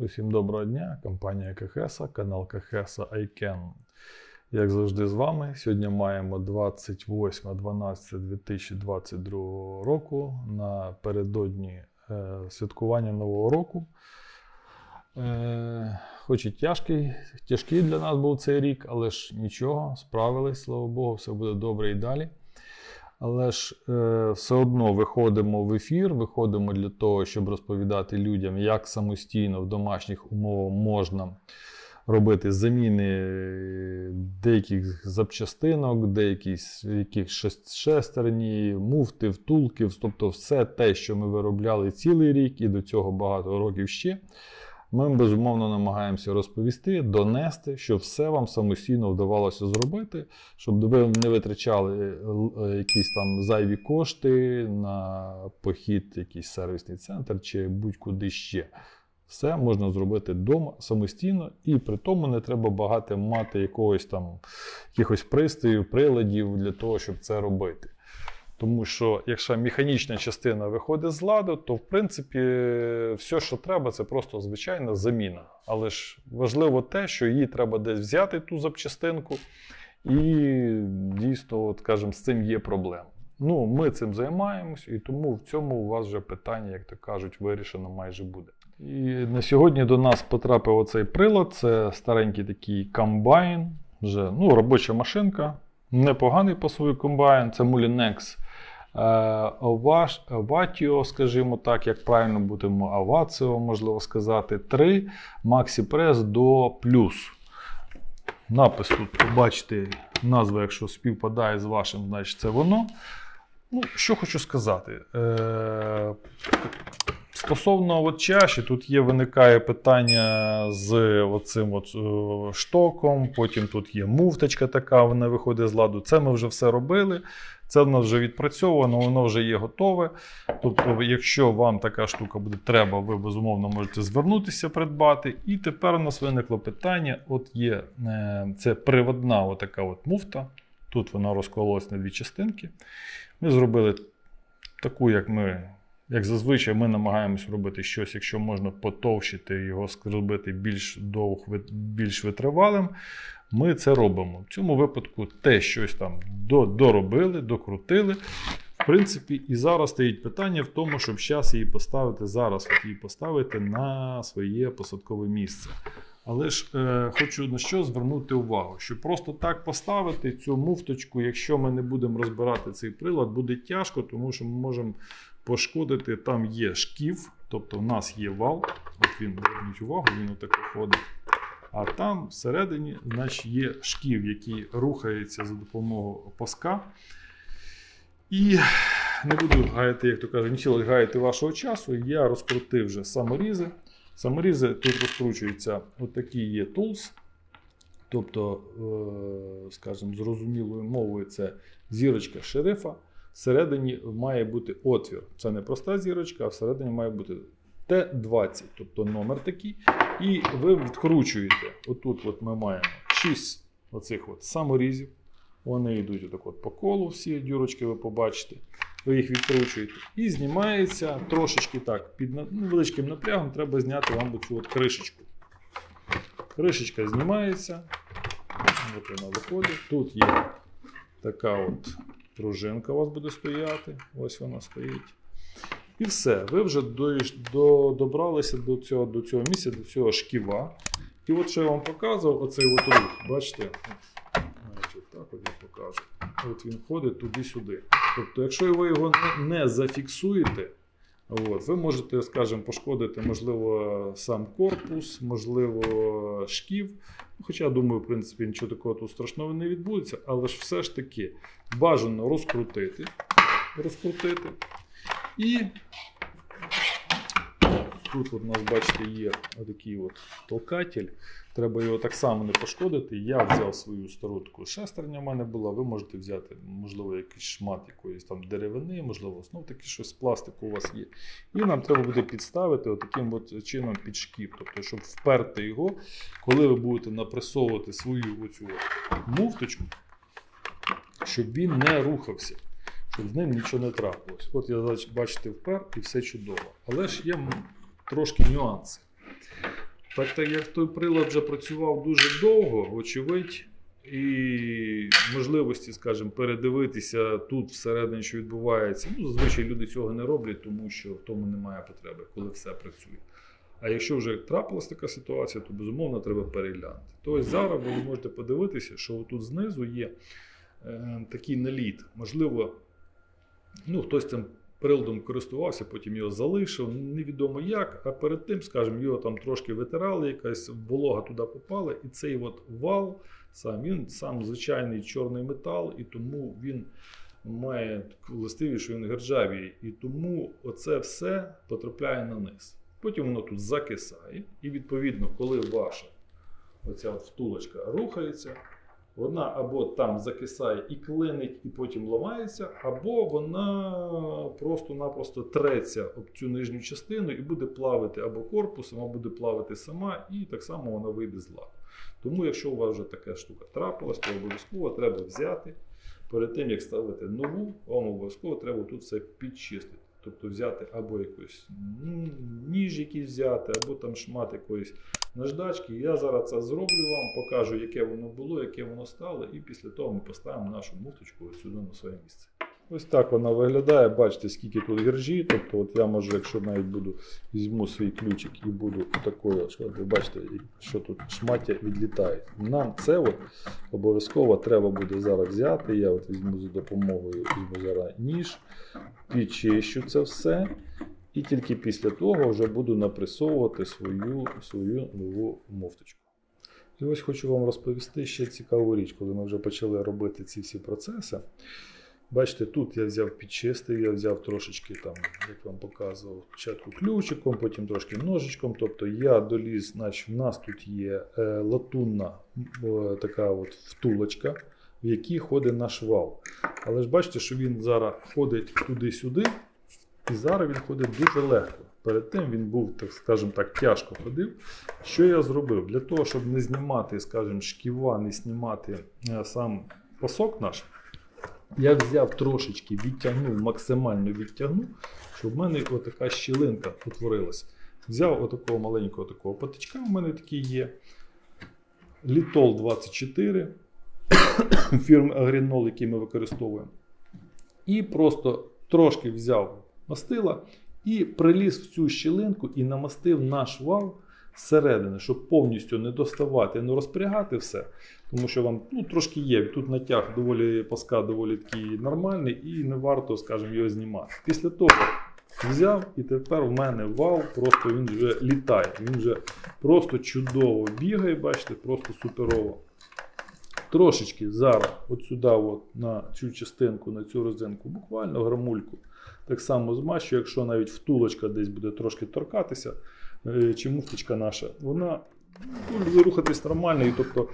Усім доброго дня, компанія КХС, канал КХС iCan. Як завжди з вами. Сьогодні маємо 28.12.2022 року напередодні е, святкування Нового року. Е, хоч і тяжкий, тяжкий для нас був цей рік, але ж нічого, справились, слава Богу, все буде добре і далі. Але ж е, все одно виходимо в ефір, виходимо для того, щоб розповідати людям, як самостійно в домашніх умовах можна робити заміни деяких запчастинок, деяких яких шестерні, муфти, втулки, тобто все те, що ми виробляли цілий рік і до цього багато років ще. Ми безумовно намагаємося розповісти, донести, щоб все вам самостійно вдавалося зробити, щоб ви не витрачали е, е, якісь там зайві кошти на похід, якийсь сервісний центр чи будь-куди ще. Все можна зробити вдома самостійно, і при тому не треба багато мати якогось там якихось пристроїв, приладів для того, щоб це робити. Тому що якщо механічна частина виходить з ладу, то в принципі все, що треба, це просто звичайна заміна. Але ж важливо те, що її треба десь взяти, ту запчастинку, і дійсно, от, скажімо, з цим є проблема. Ну, ми цим займаємось, і тому в цьому у вас вже питання, як то кажуть, вирішено майже буде. І на сьогодні до нас потрапив оцей прилад. Це старенький такий комбайн, вже ну, робоча машинка. Непоганий по свою комбайн. Це Mulinex е, Avas- скажімо так, як правильно будемо Avazio, можливо сказати, 3 MaxiPress до плюс. Напис тут побачите, назва, якщо співпадає з вашим, значить це воно. Ну, що хочу сказати. Е, Стосовно от чаші, тут є виникає питання з оцим от, е, штоком, потім тут є муфточка така, вона виходить з ладу. Це ми вже все робили, це в нас вже відпрацьовано, воно вже є готове. Тобто, якщо вам така штука буде треба, ви безумовно можете звернутися, придбати. І тепер у нас виникло питання: от є е, це приводна отака от муфта. Тут вона розкололась на дві частинки. Ми зробили таку, як ми. Як зазвичай, ми намагаємось робити щось, якщо можна потовщити його, зробити більш довг, більш витривалим. Ми це робимо. В цьому випадку те щось там доробили, докрутили. В принципі, і зараз стоїть питання в тому, щоб зараз її поставити, зараз от її поставити на своє посадкове місце. Але ж е, хочу на що звернути увагу, що просто так поставити цю муфточку, якщо ми не будемо розбирати цей прилад, буде тяжко, тому що ми можемо пошкодити. Там є шків, тобто в нас є вал. От він, зверніть увагу, він отак виходить. А там всередині значить, є шків, який рухається за допомогою паска. І не буду гаяти, як то кажуть, нічого гаяти вашого часу. Я розкрутив вже саморізи. Саморізи тут розкручуються отакі є tools. Тобто, е, скажімо, зрозумілою мовою це зірочка шерифа. Всередині має бути отвір. Це не проста зірочка, а всередині має бути Т20, тобто номер такий. І ви відкручуєте. Отут от ми маємо 6 оцих от саморізів. Вони йдуть отак от по колу, всі дюрочки ви побачите. Ви їх відкручуєте. І знімається трошечки так, під невеличким напрягом треба зняти вам цю от кришечку. Кришечка знімається. От вона виходить. Тут є така от пружинка у вас буде стояти. Ось вона стоїть. І все. Ви вже доїж- до, добралися до цього, до цього місця, до цього шківа. І от що я вам показував, оцей от рух, бачите? От так от я покажу. От він ходить туди-сюди. Тобто, якщо ви його не, зафіксуєте, от, ви можете, скажімо, пошкодити, можливо, сам корпус, можливо, шків. Хоча, думаю, в принципі, нічого такого тут страшного не відбудеться, але ж все ж таки бажано розкрутити. Розкрутити. І тут от у нас, бачите, є отакий от толкатель. Треба його так само не пошкодити. Я взяв свою стару таку шестерня в мене була. Ви можете взяти, можливо, якийсь шмат якоїсь там деревини, можливо, знов таки щось пластику у вас є. І нам треба буде підставити отаким от чином під шків. Тобто, щоб вперти його, коли ви будете напресовувати свою оцю муфточку, щоб він не рухався, щоб з ним нічого не трапилось. От я бачите впер і все чудово. Але ж є трошки нюанси. Так, так як той прилад вже працював дуже довго, вочевидь, і можливості, скажімо, передивитися тут всередині, що відбувається. Ну, зазвичай люди цього не роблять, тому що в тому немає потреби, коли все працює. А якщо вже трапилась така ситуація, то безумовно треба переглянути. Тобто зараз ви можете подивитися, що тут знизу є е, такий наліт. Можливо, ну, хтось цим приладом користувався, потім його залишив, невідомо як. А перед тим, скажімо, його там трошки витирали, якась волога туди попала, і цей от вал сам він сам звичайний чорний метал, і тому він має таку властивість, що він гержавіє. І тому оце все потрапляє на низ. Потім воно тут закисає, і відповідно, коли ваша оця втулочка рухається, вона або там закисає і клинить, і потім ламається, або вона просто-напросто треться об цю нижню частину і буде плавити або корпусом, або буде плавити сама, і так само вона вийде з ладу. Тому, якщо у вас вже така штука трапилась, то обов'язково треба взяти. Перед тим, як ставити нову, вам обов'язково треба тут все підчистити. Тобто взяти або якийсь ніж якийсь взяти, або там шмат якоїсь наждачки. Я зараз це зроблю вам, покажу, яке воно було, яке воно стало, і після того ми поставимо нашу муфточку сюди на своє місце. Ось так вона виглядає. Бачите, скільки тут гержі. Тобто, от я можу, якщо навіть буду візьму свій ключик і буду такою, ви бачите, що тут шмаття відлітає. Нам це от обов'язково треба буде зараз взяти. Я от візьму за допомогою візьму зараз ніж, підчищу це все. І тільки після того вже буду напресовувати свою, свою нову муфточку. І ось хочу вам розповісти ще цікаву річ, коли ми вже почали робити ці всі процеси. Бачите, тут я взяв підчистив, я взяв трошечки там, як вам показував, спочатку ключиком, потім трошки ножичком. Тобто я доліз, значить, в нас тут є е, латунна е, така от втулочка, в якій ходить наш вал. Але ж бачите, що він зараз ходить туди-сюди, і зараз він ходить дуже легко. Перед тим він був, так скажімо так, тяжко ходив. Що я зробив? Для того, щоб не знімати, скажімо, шківа, не знімати е, сам пасок наш, я взяв трошечки, відтягнув, максимально відтягнув, щоб в мене отака щілинка утворилась. Взяв отакого маленького такого патичка, у мене такий є. Літол 24 фірми Агрінол, який ми використовуємо. І просто трошки взяв мастила і приліз в цю щілинку і намастив наш вал зсередини, щоб повністю не доставати, не розпрягати все. Тому що вам ну, трошки є. Тут натяг доволі паска доволі такий нормальний, і не варто, скажімо, його знімати. Після того взяв, і тепер в мене вал, просто він вже літає. Він вже просто чудово бігає, бачите, просто суперово. Трошечки зараз, от сюди, от, на цю частинку, на цю розинку, буквально грамульку. Так само змащу, якщо навіть втулочка десь буде трошки торкатися, е, чи муфточка наша, вона буде рухатись нормально, і тобто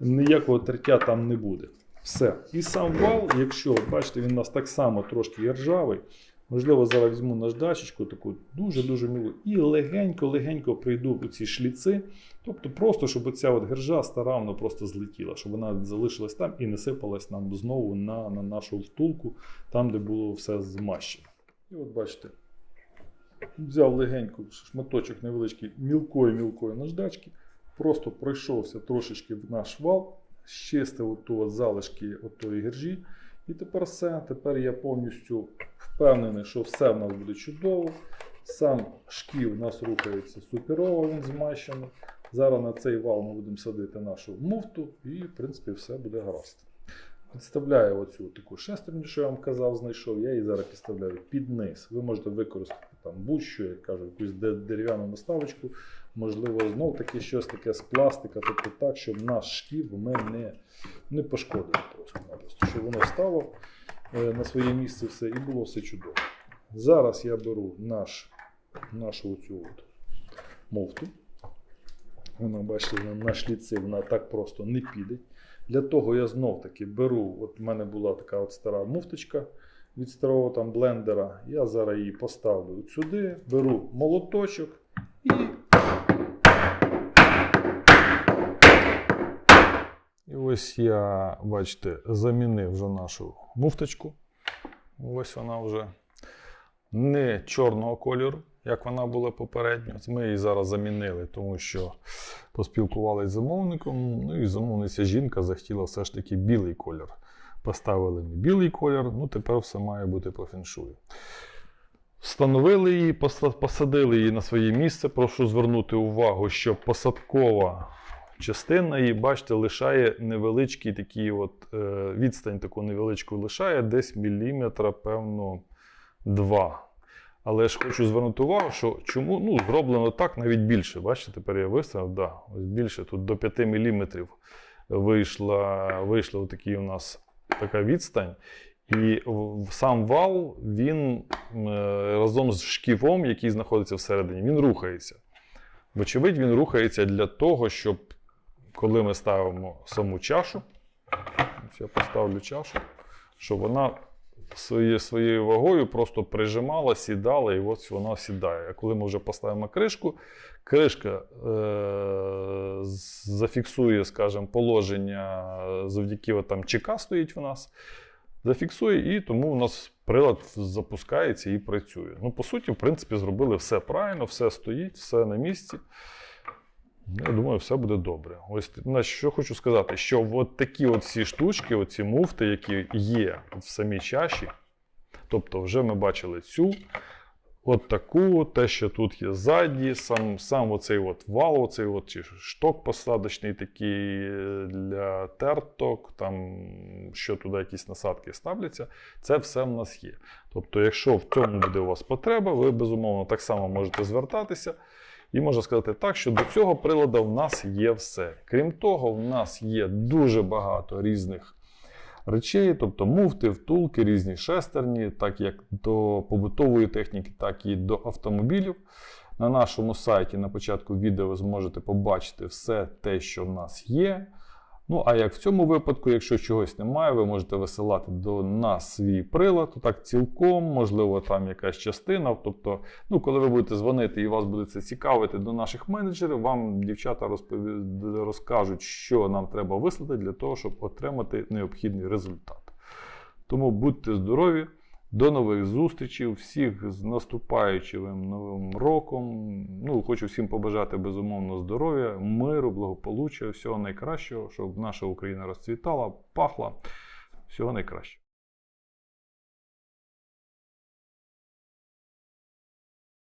ніякого тертя там не буде. Все. І сам вал, якщо бачите, він у нас так само трошки ржавий. Можливо, зараз візьму наждачечку таку дуже-дуже милу. І легенько-легенько прийду у ці шліци. Тобто просто, щоб оця от гержа старавно просто злетіла, щоб вона залишилась там і не сипалась нам знову на, на нашу втулку, там, де було все змащено. І от бачите, взяв легенько шматочок невеличкий мілкої-мілкої наждачки, просто пройшовся трошечки в наш вал, щистив оту залишки отої гержі. І тепер все. Тепер я повністю впевнений, що все в нас буде чудово. Сам шків у нас рухається суперово, він змащений. Зараз на цей вал ми будемо садити нашу муфту, і, в принципі, все буде гаразд. Підставляю оцю таку шестерню, що я вам казав, знайшов. Я її зараз підставляю під низ. Ви можете використати там будь-що, як кажу, якусь дерев'яну наставочку, можливо, знов таки щось таке з пластика, тобто так, щоб наш шків ми не, не пошкодили просто-напросто, щоб воно стало е, на своє місце все і було все чудово. Зараз я беру наш, нашу оцю от муфту. Вона, бачите, на шліці, вона так просто не піде. Для того я знов таки беру, от в мене була така от стара муфточка від старого там блендера. Я зараз її поставлю сюди, беру молоточок і. Ось я, бачите, замінив вже нашу муфточку. Ось вона вже не чорного кольору. як вона була попередньо. Ми її зараз замінили, тому що поспілкувалися з замовником. Ну і замовниця жінка захотіла все ж таки білий колір. Поставили ми білий колір, ну тепер все має бути по феншую. Встановили її, посадили її на своє місце. Прошу звернути увагу, що посадкова частина її, бачите, лишає невеличкий такий от, е, відстань таку невеличку лишає, десь міліметра, певно, 2. Але ж хочу звернути увагу, що чому ну, зроблено так навіть більше. Бачите, тепер я виставив, да, ось більше, тут до 5 мм вийшла, вийшла такий у нас така відстань. І сам вал, він е, разом з шківом, який знаходиться всередині, він рухається. Вочевидь, він рухається для того, щоб коли ми ставимо саму чашу, я поставлю чашу, щоб вона своє, своєю вагою просто прижимала, сідала, і ось вона сідає. А коли ми вже поставимо кришку, кришка е- зафіксує, скажімо, положення завдяки там ЧК стоїть у нас. Зафіксує, і тому у нас прилад запускається і працює. Ну, по суті, в принципі, зробили все правильно, все стоїть, все на місці. Я думаю, все буде добре. Ось на що хочу сказати, що от такі от всі штучки, оці муфти, які є в самій чаші, тобто вже ми бачили цю, от таку, те, що тут є ззаді, сам, сам оцей от вал, оцей от чи шток посадочний такий е, для терток, там, що туди якісь насадки ставляться, це все в нас є. Тобто, якщо в цьому буде у вас потреба, ви безумовно так само можете звертатися. І можна сказати так, що до цього приладу в нас є все. Крім того, в нас є дуже багато різних речей, тобто муфти, втулки, різні шестерні, так як до побутової техніки, так і до автомобілів. На нашому сайті на початку відео ви зможете побачити все те, що в нас є. Ну, а як в цьому випадку, якщо чогось немає, ви можете висилати до нас свій прилад, то так цілком, можливо, там якась частина. Тобто, ну, коли ви будете дзвонити і вас буде це цікавити до наших менеджерів, вам дівчата розпові... розкажуть, що нам треба вислати для того, щоб отримати необхідний результат. Тому будьте здорові, до нових зустрічей, всіх з наступаючим новим роком. Ну, хочу всім побажати безумовно здоров'я, миру, благополуччя, всього найкращого, щоб наша Україна розцвітала, пахла. Всього найкращого.